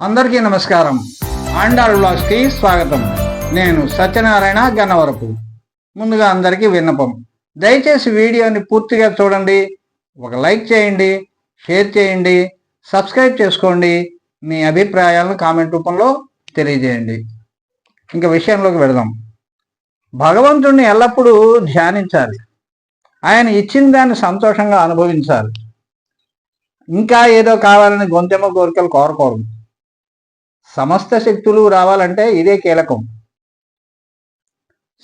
అందరికీ నమస్కారం. ఆండాల్ బ్లాగ్స్కి స్వాగతం. నేను సత్యనారాయణ గన్నవరపు. ముందుగా అందరికీ విన్నపం. దయచేసి వీడియోని పూర్తిగా చూడండి. ఒక లైక్ చేయండి షేర్ చేయండి సబ్స్క్రైబ్ చేసుకోండి. మీ అభిప్రాయాలను కామెంట్ రూపంలో తెలియజేయండి. ఇంకా విషయంలోకి వెళదాం. భగవంతుణ్ణి ఎల్లప్పుడూ ధ్యానించాలి. ఆయన ఇచ్చిన దాన్ని సంతోషంగా అనుభవించాలి. ఇంకా ఏదో కావాలని గొంతెమ్మ కోరికలు కోరకూడదు. సమస్త శక్తులు రావాలంటే ఇదే కీలకం.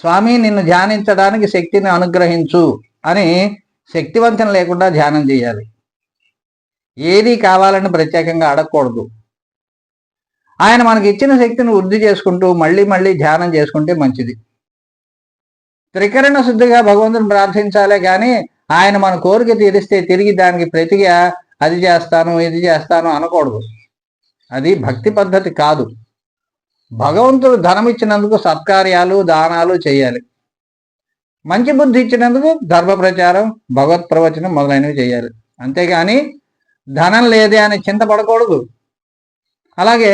స్వామి నిన్ను ధ్యానించడానికి శక్తిని అనుగ్రహించు అని శక్తివంతం లేకుండా ధ్యానం చేయాలి. ఏది కావాలని ప్రత్యేకంగా అడగకూడదు. ఆయన మనకి ఇచ్చిన శక్తిని వృద్ధి చేసుకుంటూ మళ్ళీ మళ్ళీ ధ్యానం చేసుకుంటే మంచిది. త్రికరణ శుద్ధిగా భగవంతుని ప్రార్థించాలే కానీ ఆయన మన కోరిక తీరిస్తే తిరిగి దానికి ప్రతిగా అది చేస్తాను ఇది చేస్తాను అనకూడదు. అది భక్తి పద్ధతి కాదు. భగవంతుడు ధనం ఇచ్చినందుకు సత్కార్యాలు దానాలు చేయాలి. మంచి బుద్ధి ఇచ్చినందుకు ధర్మ ప్రచారం భగవత్ ప్రవచనం మొదలైనవి చేయాలి. అంతేగాని ధనం లేదే అని చింతపడకూడదు అలాగే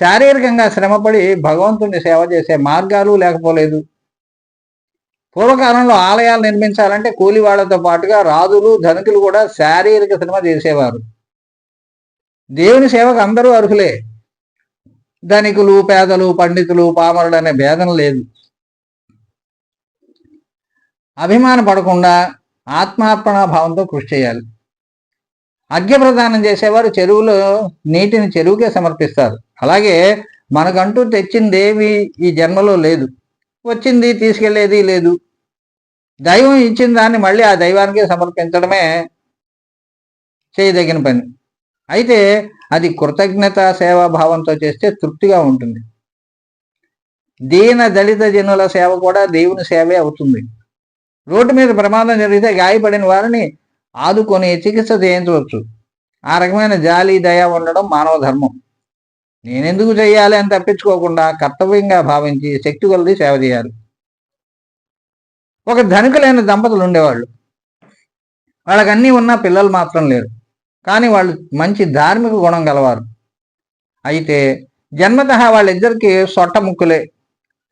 శారీరకంగా శ్రమపడి భగవంతుని సేవ చేసే మార్గాలు లేకపోలేదు. పూర్వకాలంలో ఆలయాలు నిర్మించాలంటే కూలివాళ్ళతో పాటుగా రాజులు ధనికులు కూడా శారీరక శ్రమ చేసేవారు. దేవుని సేవకు అందరూ అర్హులే. ధనికులు పేదలు పండితులు పామరుడు అనే భేదం లేదు. అభిమాన పడకుండా ఆత్మార్పణ భావంతో కృషి చేయాలి. అర్ఘ్యప్రదానం చేసేవారు చెరువులో నీటిని చెరువుకే సమర్పిస్తారు. అలాగే మనకంటూ తెచ్చిందేమి ఈ జన్మలో లేదు. వచ్చింది తీసుకెళ్ళేది లేదు. దైవం ఇచ్చిన దాన్ని మళ్ళీ ఆ దైవానికే సమర్పించడమే చేయదగిన పని. అయితే అది కృతజ్ఞత సేవాభావంతో చేస్తే తృప్తిగా ఉంటుంది. దీన దళిత జనుల సేవ కూడా దేవుని సేవే అవుతుంది. రోడ్డు మీద ప్రమాదం జరిగితే గాయపడిన వారిని ఆదుకొని చికిత్స చేయించవచ్చు. ఆ రకమైన జాలి దయ ఉండడం మానవ ధర్మం. నేనెందుకు చేయాలి అని తప్పించుకోకుండా కర్తవ్యంగా భావించి శక్తి కొలది సేవ చేయాలి. ఒక ధనికులైన దంపతులు ఉండేవాళ్ళు. వాళ్ళకన్నీ ఉన్నా పిల్లలు మాత్రం లేరు. కానీ వాళ్ళు మంచి ధార్మిక గుణం గలవారు. అయితే జన్మత వాళ్ళిద్దరికీ సొట్ట ముక్కులే.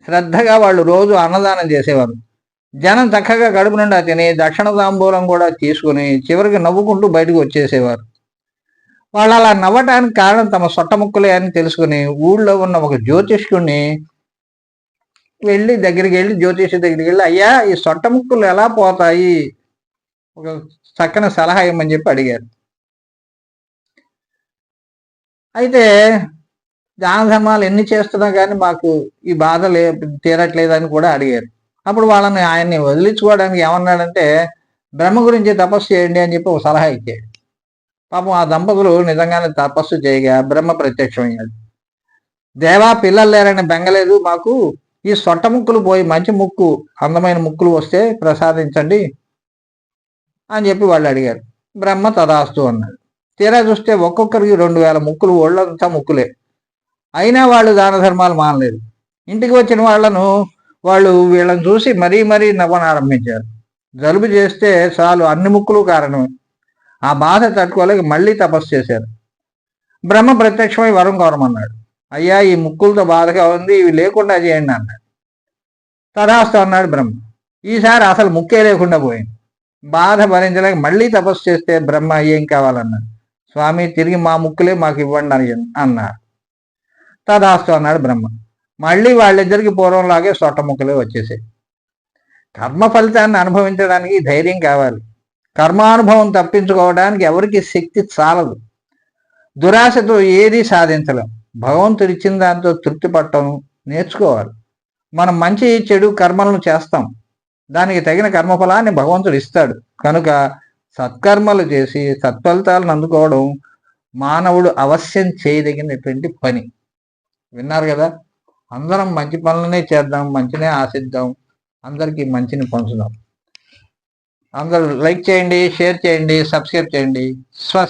శ్రద్ధగా వాళ్ళు రోజు అన్నదానం చేసేవారు. జనం చక్కగా గడుపు నిండా తిని దక్షిణ తాంబూలం కూడా తీసుకుని చివరికి నవ్వుకుంటూ బయటకు వచ్చేసేవారు. వాళ్ళు అలా నవ్వటానికి కారణం తమ సొట్ట ముక్కులే అని తెలుసుకుని ఊళ్ళో ఉన్న ఒక జ్యోతిష్కుడిని వెళ్ళి దగ్గరికి వెళ్ళి జ్యోతిషి దగ్గరికి వెళ్ళి అయ్యా ఈ సొట్ట ముక్కులు ఎలా పోతాయి? ఒక చక్కని సలహా ఇవ్వమని చెప్పి అడిగారు. అయితే దాన ధర్మాలు ఎన్ని చేస్తున్నా కానీ మాకు ఈ బాధ లే తీరట్లేదని కూడా అడిగారు. అప్పుడు వాళ్ళని ఆయన్ని వదిలించుకోవడానికి ఏమన్నాడంటే బ్రహ్మ గురించి తపస్సు చేయండి అని చెప్పి ఒక సలహా ఇచ్చాడు. పాపం ఆ దంపతులు నిజంగానే తపస్సు చేయగా బ్రహ్మ ప్రత్యక్షమయ్యాడు. దేవా పిల్లలు లేరని బెంగలేదు మాకు. ఈ సొట్ట ముక్కులు పోయి మంచి ముక్కు అందమైన ముక్కులు వస్తే ప్రసాదించండి అని చెప్పి వాళ్ళు అడిగారు. బ్రహ్మ తదాస్తు అన్నాడు. తీరా చూస్తే ఒక్కొక్కరికి రెండు వేల ముక్కులు ఒళ్ళంతా ముక్కులే. అయినా వాళ్ళు దాన ధర్మాలు మానలేదు. ఇంటికి వచ్చిన వాళ్ళను వాళ్ళు వీళ్ళని చూసి మరీ మరీ నవ్వనారంభించారు. జలుబు చేస్తే చాలు అన్ని ముక్కులు కారణమే. ఆ బాధ తట్టుకోలేక మళ్ళీ తపస్సు చేశారు. బ్రహ్మ ప్రత్యక్షమై వరం కోరమన్నాడు. అయ్యా ఈ ముక్కులతో బాధగా ఉంది ఇవి లేకుండా చేయండి అన్నాడు. తదాస్తు అన్నాడు బ్రహ్మ. ఈసారి అసలు ముక్కే లేకుండా పోయింది. బాధ భరించలేక మళ్ళీ తపస్సు చేస్తే బ్రహ్మ ఏం కావాలన్నాడు? స్వామి తిరిగి మా ముక్కులే మాకు ఇవ్వండి అని అన్నారు. తదాస్తు అన్నాడు బ్రహ్మ. మళ్ళీ వాళ్ళిద్దరికి పూర్వంలాగే సొట్ట ముక్కలే వచ్చేసాయి. కర్మ ఫలితాన్ని అనుభవించడానికి ధైర్యం కావాలి. కర్మానుభవం తప్పించుకోవడానికి ఎవరికి శక్తి చాలదు. దురాశతో ఏది సాధించలేం. భగవంతుడు ఇచ్చిన దాంతో తృప్తి పట్టడం నేర్చుకోవాలి. మనం మంచి చెడు కర్మలను చేస్తాం. దానికి తగిన కర్మఫలాన్ని భగవంతుడు ఇస్తాడు. కనుక సత్కర్మలు చేసి సత్ఫలితాలను అందుకోవడం మానవుడు అవశ్యం చేయదగినటువంటి పని. విన్నారు కదా? అందరం మంచి పనులనే చేద్దాం మంచినే ఆశిద్దాం అందరికీ మంచిని పంచుదాం. అందరూ లైక్ చేయండి షేర్ చేయండి సబ్స్క్రైబ్ చేయండి. స్వ